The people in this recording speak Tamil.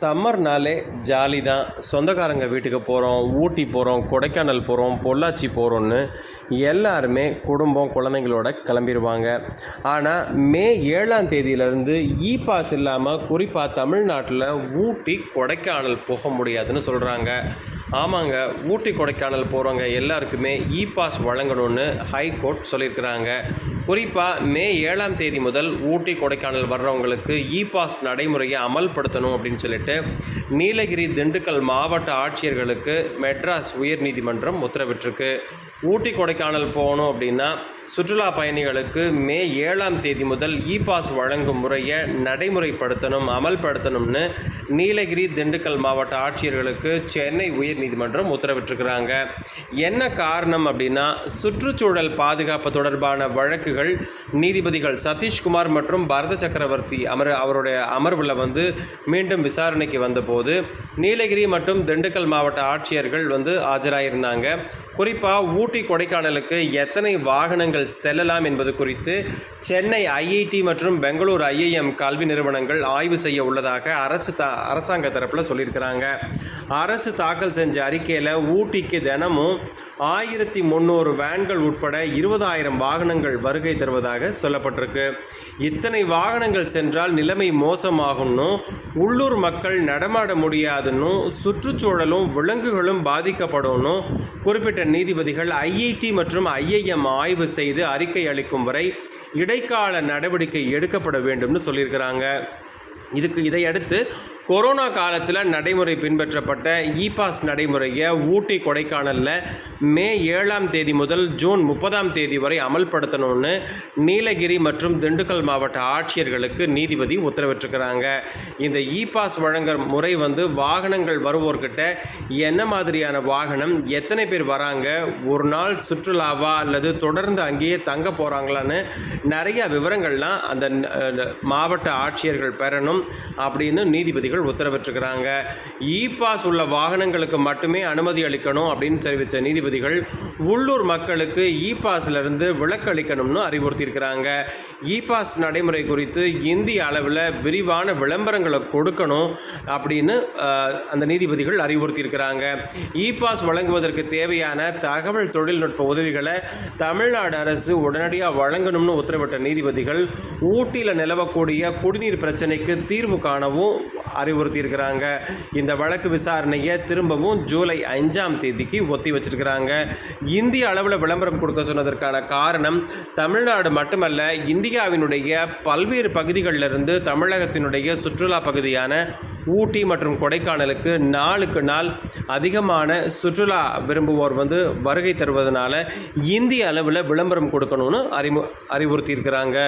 சம்மர்னாலே ஜாலி தான் சொந்தக்காரங்க வீட்டுக்கு போகிறோம் ஊட்டி போகிறோம் கொடைக்கானல் போகிறோம் பொள்ளாச்சி போகிறோன்னு எல்லாருமே குடும்பம் குழந்தைங்களோட கிளம்பிடுவாங்க ஆனால் மே ஏழாம் தேதியிலேருந்து இ பாஸ் இல்லாமல் குறிப்பாக தமிழ்நாட்டில் ஊட்டி கொடைக்கானல் போக முடியாதுன்னு சொல்கிறாங்க ஆமாங்க ஊட்டி கொடைக்கானல் போகிறவங்க எல்லாருக்குமே இ பாஸ் வழங்கணும்னு ஹைகோர்ட் சொல்லியிருக்கிறாங்க. குறிப்பாக மே ஏழாம் தேதி முதல் ஊட்டி கொடைக்கானல் வர்றவங்களுக்கு இ பாஸ் நடைமுறையை அமல்படுத்தணும் அப்படின்னு சொல்லிட்டு நீலகிரி திண்டுக்கல் மாவட்ட ஆட்சியர்களுக்கு மெட்ராஸ் உயர்நீதிமன்றம் உத்தரவிட்டிருக்கு. ஊட்டி கொடைக்கானல் போகணும் அப்படின்னா சுற்றுலா பயணிகளுக்கு மே ஏழாம் தேதி முதல் இ பாஸ் வழங்கும் முறையை நடைமுறைப்படுத்தணும் அமல்படுத்தணும்னு நீலகிரி திண்டுக்கல் மாவட்ட ஆட்சியர்களுக்கு சென்னை உயர்நீதிமன்றம் உத்தரவிட்டிருக்கிறாங்க. என்ன காரணம் அப்படின்னா சுற்றுச்சூழல் பாதுகாப்பு தொடர்பான வழக்குகள் நீதிபதிகள் சதீஷ்குமார் மற்றும் பரத சக்கரவர்த்தி அமர் அவருடைய அமர்வில் வந்து மீண்டும் விசாரணைக்கு வந்தபோது நீலகிரி மற்றும் திண்டுக்கல் மாவட்ட ஆட்சியர்கள் வந்து ஆஜராயிருந்தாங்க. குறிப்பாக ஊட்டி கொடைக்கானலுக்கு எத்தனை வாகனங்கள் செல்லலாம் என்பது குறித்து சென்னை ஐஐடி மற்றும் பெங்களூர் ஐஐஎம் கல்வி நிறுவனங்கள் ஆய்வு செய்ய உள்ளதாக அரசு தா அரசாங்க தரப்பில் சொல்லியிருக்கிறாங்க. அரசு தாக்கல் செஞ்ச அறிக்கையில் ஊட்டிக்கு தினமும் ஆயிரத்தி முந்நூறு வேன்கள் உட்பட இருபதாயிரம் வாகனங்கள் வருகை தருவதாக சொல்லப்பட்டிருக்கு. இத்தனை வாகனங்கள் சென்றால் நிலைமை மோசமாகும்னு உள்ளூர் மக்கள் நடமாட முடியாதுன்னு சுற்றுச்சூழலும் விலங்குகளும் பாதிக்கப்படும்னு குறிப்பிட்ட நீதிபதிகள் ஐஐடி மற்றும் ஐஐஎம் ஆய்வு செய்து அறிக்கை அளிக்கும் வரை இடைக்கால நடவடிக்கை எடுக்கப்பட வேண்டும்னு சொல்லியிருக்கிறாங்க. இதுக்கு இதையடுத்து கொரோனா காலத்தில் நடைமுறை பின்பற்றப்பட்ட இ பாஸ் நடைமுறையை ஊட்டி கொடைக்கானலில் மே ஏழாம் தேதி முதல் ஜூன் முப்பதாம் தேதி வரை அமல்படுத்தணும்னு நீலகிரி மற்றும் திண்டுக்கல் மாவட்ட ஆட்சியர்களுக்கு நீதிபதி உத்தரவிட்டிருக்கிறாங்க. இந்த இ பாஸ் வழங்குற முறை வந்து வாகனங்கள் வருவோர்கிட்ட என்ன மாதிரியான வாகனம் எத்தனை பேர் வராங்க ஒரு நாள் சுற்றுலாவா அல்லது தொடர்ந்து அங்கேயே தங்க போகிறாங்களான்னு நிறைய விவரங்கள்லாம் அந்த மாவட்ட ஆட்சியர்கள் பெறணும் அப்படின்னு நீதிபதிகள் உத்தரவிட்டிருக்கிறாங்க. இ பாஸ் உள்ள வாகனங்களுக்கு மட்டுமே அனுமதி அளிக்கணும் அப்படின்னு தெரிவித்த நீதிபதிகள் உள்ளூர் மக்களுக்கு இ பாஸ்லேருந்து விலக்கு அளிக்கணும்னு அறிவுறுத்தியிருக்கிறாங்க. இ பாஸ் நடைமுறை குறித்து இந்திய அளவில் விரிவான விளம்பரங்களை கொடுக்கணும் அப்படின்னு அந்த நீதிபதிகள் அறிவுறுத்தியிருக்கிறாங்க. இ பாஸ் வழங்குவதற்கு தேவையான தகவல் தொழில்நுட்ப உதவிகளை தமிழ்நாடு அரசு உடனடியாக வழங்கணும்னு உத்தரவிட்ட நீதிபதிகள் ஊட்டியில் நிலவக்கூடிய குடிநீர் பிரச்சனைக்கு தீர்வு காணவும் அறிவுறுத்தியிருக்கிறாங்க. இந்த வழக்கு விசாரணையை திரும்பவும் ஜூலை அஞ்சாம் தேதிக்கு ஒத்தி வச்சிருக்கிறாங்க. இந்திய அளவில் விளம்பரம் கொடுக்க சொன்னதற்கான காரணம் தமிழ்நாடு மட்டுமல்ல இந்தியாவினுடைய பல்வேறு பகுதிகளிலிருந்து தமிழகத்தினுடைய சுற்றுலா பகுதியான ஊட்டி மற்றும் கொடைக்கானலுக்கு நாளுக்கு நாள் அதிகமான சுற்றுலா விரும்புவோர் வந்து வருகை தருவதனால இந்திய அளவில் விளம்பரம் கொடுக்கணும்னு அறிமு அறிவுறுத்தியிருக்கிறாங்க.